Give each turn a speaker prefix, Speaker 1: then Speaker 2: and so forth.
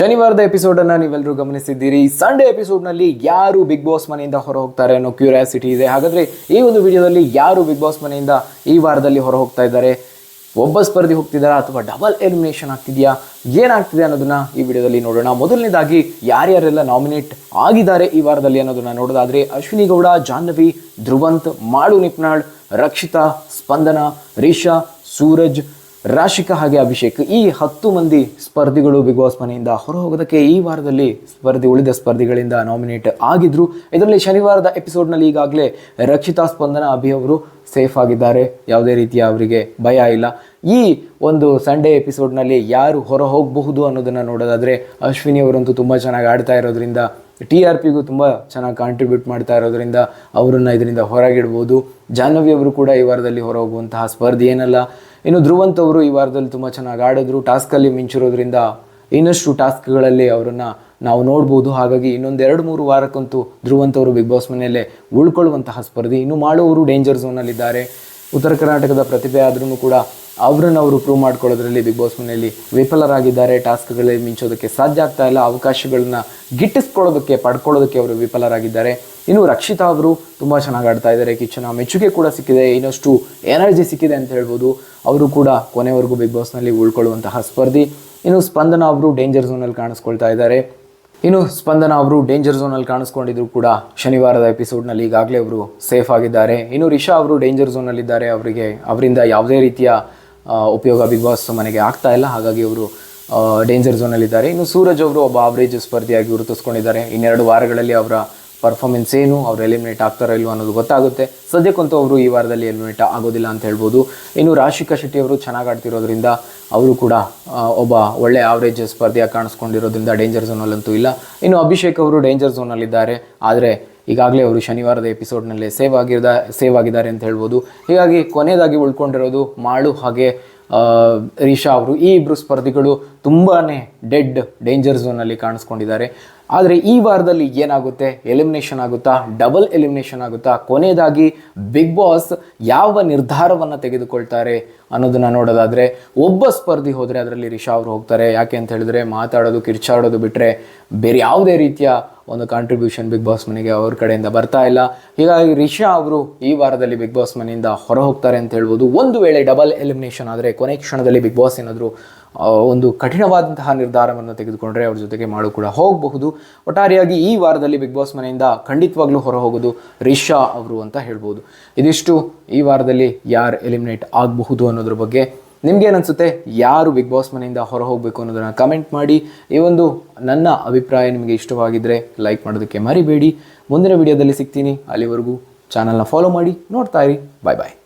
Speaker 1: ಶನಿವಾರದ episode ಅನ್ನ ನೀವೆಲ್ಲರೂ ಗಮನಿಸಿದ್ದೀರಿ. Sunday ಎಪಿಸೋಡ್ನಲ್ಲಿ ಯಾರು ಬಿಗ್ ಬಾಸ್ ಮನೆಯಿಂದ ಹೊರ ಹೋಗ್ತಾರೆ ಅನ್ನೋ ಕ್ಯೂರಿಯಾಸಿಟಿ ಇದೆ. ಹಾಗಾದ್ರೆ ಈ ಒಂದು ವಿಡಿಯೋದಲ್ಲಿ ಯಾರು ಬಿಗ್ ಬಾಸ್ ಮನೆಯಿಂದ ಈ ವಾರದಲ್ಲಿ ಹೊರ ಹೋಗ್ತಾ ಇದ್ದಾರೆ? ಒಬ್ಬ ಸ್ಪರ್ಧಿ ಹೋಗ್ತಿದ್ದಾರಾ ಅಥವಾ ಡಬಲ್ ಎಲಿಮಿನೇಷನ್ ಆಗ್ತಿದೆಯಾ? ಏನಾಗ್ತಿದೆ ಅನ್ನೋದನ್ನ ಈ ವಿಡಿಯೋದಲ್ಲಿ ನೋಡೋಣ. ಮೊದಲನೇದಾಗಿ ಯಾರ್ಯಾರೆಲ್ಲ ನಾಮಿನೇಟ್ ಆಗಿದ್ದಾರೆ ಈ ವಾರದಲ್ಲಿ ಅನ್ನೋದನ್ನ ನೋಡೋದಾದ್ರೆ ಅಶ್ವಿನಿ ಗೌಡ, ಜಾಹ್ನವಿ, ಧ್ರುವಂತ್ ಮಾಳು ನಿಪ್ನಾಳ್, ರಕ್ಷಿತಾ, ಸ್ಪಂದನ ರೀಶಾ ಸೂರಜ್ ರಾಶಿಕಾ ಹಾಗೆ ಅಭಿಷೇಕ್. ಈ ಹತ್ತು ಮಂದಿ ಸ್ಪರ್ಧಿಗಳು ಬಿಗ್ ಬಾಸ್ ಮನೆಯಿಂದ ಹೊರ ಹೋಗೋದಕ್ಕೆ ಈ ವಾರದಲ್ಲಿ ಸ್ಪರ್ಧಿ ಉಳಿದ ಸ್ಪರ್ಧಿಗಳಿಂದ ನಾಮಿನೇಟ್ ಆಗಿದ್ರು. ಇದರಲ್ಲಿ ಶನಿವಾರದ ಎಪಿಸೋಡ್ನಲ್ಲಿ ಈಗಾಗಲೇ ರಕ್ಷಿತಾ ಸ್ಪಂದನ ಅಭಿ ಅವರು ಸೇಫ್ ಆಗಿದ್ದಾರೆ. ಯಾವುದೇ ರೀತಿಯ ಅವರಿಗೆ ಭಯ ಇಲ್ಲ. ಈ ಒಂದು ಸಂಡೇ ಎಪಿಸೋಡ್ನಲ್ಲಿ ಯಾರು ಹೊರ ಹೋಗಬಹುದು ಅನ್ನೋದನ್ನು ನೋಡೋದಾದರೆ ಅಶ್ವಿನಿ ಅವರಂತೂ ತುಂಬ ಚೆನ್ನಾಗಿ ಆಡ್ತಾ ಇರೋದ್ರಿಂದ ಟಿ ಆರ್ ಪಿಗೂ ತುಂಬ ಚೆನ್ನಾಗಿ ಕಾಂಟ್ರಿಬ್ಯೂಟ್ ಮಾಡ್ತಾ ಇರೋದ್ರಿಂದ ಅವರನ್ನು ಇದರಿಂದ ಹೊರಗಿಡ್ಬೋದು. ಜಾಹ್ನವಿ ಅವರು ಕೂಡ ಈ ವಾರದಲ್ಲಿ ಹೊರ ಹೋಗುವಂತಹ ಸ್ಪರ್ಧೆ ಏನಲ್ಲ. ಇನ್ನು ಧ್ರುವಂತ್ ಅವರು ಈ ವಾರದಲ್ಲಿ ತುಂಬ ಚೆನ್ನಾಗಿ ಆಡಿದ್ರು. ಟಾಸ್ಕಲ್ಲಿ ಮಿಂಚಿರೋದ್ರಿಂದ ಇನ್ನಷ್ಟು ಟಾಸ್ಕ್ಗಳಲ್ಲಿ ಅವರನ್ನು ನಾವು ನೋಡ್ಬೋದು. ಹಾಗಾಗಿ ಇನ್ನೊಂದು ಎರಡು ಮೂರು ವಾರಕ್ಕಂತೂ ಧ್ರುವಂತ್ ಅವರು ಬಿಗ್ ಬಾಸ್ ಮನೆಯಲ್ಲೇ ಉಳ್ಕೊಳ್ಳುವಂತಹ ಸ್ಪರ್ಧೆ. ಇನ್ನು ಮಾಡುವವರು ಡೇಂಜರ್ ಝೋನಲ್ಲಿದ್ದಾರೆ ಉತ್ತರ ಕರ್ನಾಟಕದ ಪ್ರತಿಭೆ ಆದ್ರೂ ಕೂಡ ಅವರನ್ನು ಅವರು ಪ್ರೂವ್ ಮಾಡ್ಕೊಳ್ಳೋದ್ರಲ್ಲಿ ಬಿಗ್ ಬಾಸ್ ಮನೆಯಲ್ಲಿ ವಿಫಲರಾಗಿದ್ದಾರೆ ಟಾಸ್ಕ್ಗಳಲ್ಲಿ ಮಿಂಚೋದಕ್ಕೆ ಸಾಧ್ಯ ಆಗ್ತಾ ಇಲ್ಲ, ಅವಕಾಶಗಳನ್ನ ಗಿಟ್ಟಿಸ್ಕೊಳ್ಳೋದಕ್ಕೆ, ಪಡ್ಕೊಳ್ಳೋದಕ್ಕೆ ಅವರು ವಿಫಲರಾಗಿದ್ದಾರೆ. ಇನ್ನು ರಕ್ಷಿತಾ ಅವರು ತುಂಬ ಚೆನ್ನಾಗಿ ಆಡ್ತಾ ಇದ್ದಾರೆ, ಕಿಚ್ಚನ ಮೆಚ್ಚುಗೆ ಕೂಡ ಸಿಕ್ಕಿದೆ, ಇನ್ನಷ್ಟು ಎನರ್ಜಿ ಸಿಕ್ಕಿದೆ ಅಂತ ಹೇಳ್ಬೋದು. ಅವರು ಕೂಡ ಕೊನೆವರೆಗೂ ಬಿಗ್ ಬಾಸ್ನಲ್ಲಿ ಉಳ್ಕೊಳ್ಳುವಂತಹ ಸ್ಪರ್ಧಿ. ಇನ್ನು ಸ್ಪಂದನ ಅವರು ಡೇಂಜರ್ ಝೋನಲ್ಲಿ ಕಾಣಿಸ್ಕೊಳ್ತಾ ಇದ್ದಾರೆ. ಇನ್ನು ಸ್ಪಂದನ ಅವರು ಡೇಂಜರ್ ಝೋನಲ್ಲಿ ಕಾಣಿಸ್ಕೊಂಡಿದ್ರು ಕೂಡ ಶನಿವಾರದ ಎಪಿಸೋಡ್ನಲ್ಲಿ ಈಗಾಗಲೇ ಅವರು ಸೇಫ್ ಆಗಿದ್ದಾರೆ. ಇನ್ನು ರಿಷಾ ಅವರು ಡೇಂಜರ್ ಝೋನಲ್ಲಿದ್ದಾರೆ ಅವರಿಗೆ, ಅವರಿಂದ ಯಾವುದೇ ರೀತಿಯ ಉಪಯೋಗ ಬಿಗ್ ಬಾಸ್ ಮನೆಗೆ ಆಗ್ತಾ ಇಲ್ಲ. ಹಾಗಾಗಿ ಅವರು ಡೇಂಜರ್ ಝೋನಲ್ಲಿದ್ದಾರೆ ಇನ್ನು ಸೂರಜ್ ಅವರು ಒಬ್ಬ ಆವ್ರೇಜ್ ಸ್ಪರ್ಧಿಯಾಗಿ ಗುರುತಿಸ್ಕೊಂಡಿದ್ದಾರೆ. ಇನ್ನೆರಡು ವಾರಗಳಲ್ಲಿ ಅವರ ಪರ್ಫಾರ್ಮೆನ್ಸ್ ಏನು, ಅವ್ರು ಎಲಿಮಿನೇಟ್ ಆಗ್ತಾರೋ ಇಲ್ವೋ ಅನ್ನೋದು ಗೊತ್ತಾಗುತ್ತೆ. ಸದ್ಯಕ್ಕಂತೂ ಅವರು ಈ ವಾರದಲ್ಲಿ ಎಲಿಮಿನೇಟ್ ಆಗೋದಿಲ್ಲ ಅಂತ ಹೇಳ್ಬೋದು. ಇನ್ನು ರಾಶಿಕಾ ಶೆಟ್ಟಿ ಅವರು ಚೆನ್ನಾಗಿ ಆಡ್ತಿರೋದ್ರಿಂದ ಅವರು ಕೂಡ ಒಬ್ಬ ಒಳ್ಳೆ ಆವ್ರೇಜ್ ಸ್ಪರ್ಧೆಯಾಗಿ ಕಾಣಿಸ್ಕೊಂಡಿರೋದ್ರಿಂದ ಡೇಂಜರ್ ಝೋನಲ್ಲಂತೂ ಇಲ್ಲ. ಇನ್ನು ಅಭಿಷೇಕ್ ಅವರು ಡೇಂಜರ್ ಝೋನಲ್ಲಿದ್ದಾರೆ ಆದರೆ ಈಗಾಗಲೇ ಅವರು ಶನಿವಾರದ ಎಪಿಸೋಡ್ನಲ್ಲೇ ಸೇವ್ ಆಗಿರ್ದ, ಸೇವ್ ಆಗಿದ್ದಾರೆ ಅಂತ ಹೇಳ್ಬೋದು. ಹೀಗಾಗಿ ಕೊನೆಯದಾಗಿ ಉಳ್ಕೊಂಡಿರೋದು ಮಾಳು ಹಾಗೆ ರೀಷಾ ಅವರು. ಈ ಇಬ್ಬರು ಸ್ಪರ್ಧಿಗಳು ತುಂಬಾ ಡೆಡ್ ಡೇಂಜರ್ ಝೋನಲ್ಲಿ ಕಾಣಿಸ್ಕೊಂಡಿದ್ದಾರೆ. ಆದರೆ ಈ ವಾರದಲ್ಲಿ ಏನಾಗುತ್ತೆ? ಎಲಿಮಿನೇಷನ್ ಆಗುತ್ತಾ? ಡಬಲ್ ಎಲಿಮಿನೇಷನ್ ಆಗುತ್ತಾ? ಕೊನೆಯದಾಗಿ ಬಿಗ್ ಬಾಸ್ ಯಾವ ನಿರ್ಧಾರವನ್ನು ತೆಗೆದುಕೊಳ್ತಾರೆ ಅನ್ನೋದನ್ನ ನೋಡೋದಾದರೆ, ಒಬ್ಬ ಸ್ಪರ್ಧಿ ಹೋದರೆ ಅದರಲ್ಲಿ ರಿಷಾ ಅವರು ಹೋಗ್ತಾರೆ. ಯಾಕೆ ಅಂತ ಹೇಳಿದ್ರೆ, ಮಾತಾಡೋದು, ಕಿರ್ಚಾಡೋದು ಬಿಟ್ಟರೆ ಬೇರೆ ಯಾವುದೇ ರೀತಿಯ ಒಂದು ಕಾಂಟ್ರಿಬ್ಯೂಷನ್ ಬಿಗ್ ಬಾಸ್ ಮನೆಗೆ ಅವ್ರ ಕಡೆಯಿಂದ ಬರ್ತಾ ಇಲ್ಲ. ಹೀಗಾಗಿ ರಿಷಾ ಅವರು ಈ ವಾರದಲ್ಲಿ ಬಿಗ್ ಬಾಸ್ ಮನೆಯಿಂದ ಹೊರ ಹೋಗ್ತಾರೆ ಅಂತ ಹೇಳ್ಬೋದು. ಒಂದು ವೇಳೆ ಡಬಲ್ ಎಲಿಮಿನೇಷನ್ ಆದರೆ ಕೊನೆ ಕ್ಷಣದಲ್ಲಿ ಬಿಗ್ ಬಾಸ್ ಏನಾದರೂ ಒಂದು ಕಠಿಣವಾದಂತಹ ನಿರ್ಧಾರವನ್ನು ತೆಗೆದುಕೊಂಡ್ರೆ ಅವ್ರ ಜೊತೆಗೆ ಮಾಡು ಕೂಡ ಹೋಗಬಹುದು. ಒಟ್ಟಾರೆಯಾಗಿ ಈ ವಾರದಲ್ಲಿ ಬಿಗ್ ಬಾಸ್ ಮನೆಯಿಂದ ಖಂಡಿತವಾಗ್ಲೂ ಹೊರ ಹೋಗೋದು ರಿಷಾ ಅವರು ಅಂತ ಹೇಳ್ಬೋದು. ಇದಿಷ್ಟು ಈ ವಾರದಲ್ಲಿ ಯಾರು ಎಲಿಮಿನೇಟ್ ಆಗಬಹುದು ಅನ್ನೋದ್ರ ಬಗ್ಗೆ. ನಿಮ್ಗೇನು ಅನ್ಸುತ್ತೆ ಯಾರು ಬಿಗ್ ಬಾಸ್ ಮನೆಯಿಂದ ಹೊರ ಹೋಗಬೇಕು ಅನ್ನೋದನ್ನು ಕಮೆಂಟ್ ಮಾಡಿ. ಈ ಒಂದು ನನ್ನ ಅಭಿಪ್ರಾಯ ನಿಮಗೆ ಇಷ್ಟವಾಗಿದ್ದರೆ ಲೈಕ್ ಮಾಡೋದಕ್ಕೆ ಮರಿಬೇಡಿ. ಮುಂದಿನ ವಿಡಿಯೋದಲ್ಲಿ ಸಿಗ್ತೀನಿ. ಅಲ್ಲಿವರೆಗೂ ಚಾನಲ್ನ ಫಾಲೋ ಮಾಡಿ. ನೋಡ್ತಾ ಇರಿ. ಬಾಯ್ ಬಾಯ್